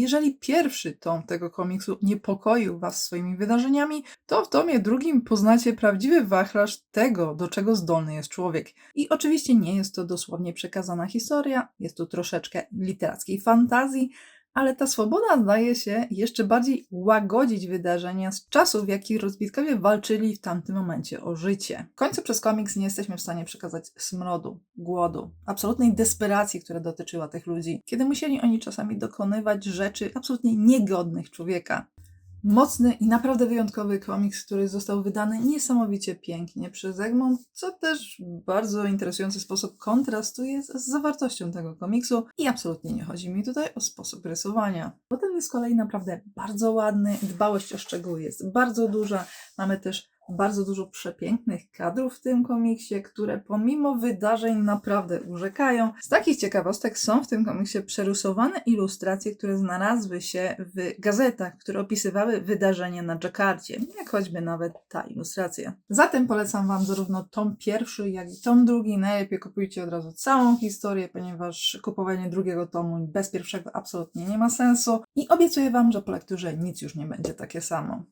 jeżeli pierwszy tom tego komiksu niepokoił Was swoimi wydarzeniami, to w tomie drugim poznacie prawdziwy wachlarz tego, do czego zdolny jest człowiek. I oczywiście nie jest to dosłownie przekazana historia, jest tu troszeczkę literackiej fantazji, ale ta swoboda zdaje się jeszcze bardziej łagodzić wydarzenia z czasów, w jakich rozbitkowie walczyli w tamtym momencie o życie. W końcu przez komiks nie jesteśmy w stanie przekazać smrodu, głodu, absolutnej desperacji, która dotyczyła tych ludzi, kiedy musieli oni czasami dokonywać rzeczy absolutnie niegodnych człowieka. Mocny i naprawdę wyjątkowy komiks, który został wydany niesamowicie pięknie przez Egmont, co też w bardzo interesujący sposób kontrastuje z zawartością tego komiksu i absolutnie nie chodzi mi tutaj o sposób rysowania. Bo ten jest z kolei naprawdę bardzo ładny, dbałość o szczegóły jest bardzo duża, mamy też bardzo dużo przepięknych kadrów w tym komiksie, które pomimo wydarzeń naprawdę urzekają. Z takich ciekawostek są w tym komiksie przerysowane ilustracje, które znalazły się w gazetach, które opisywały wydarzenia na Dżakarcie, jak choćby nawet ta ilustracja. Zatem polecam Wam zarówno tom pierwszy, jak i tom drugi. Najlepiej kupujcie od razu całą historię, ponieważ kupowanie drugiego tomu bez pierwszego absolutnie nie ma sensu i obiecuję Wam, że po lekturze nic już nie będzie takie samo.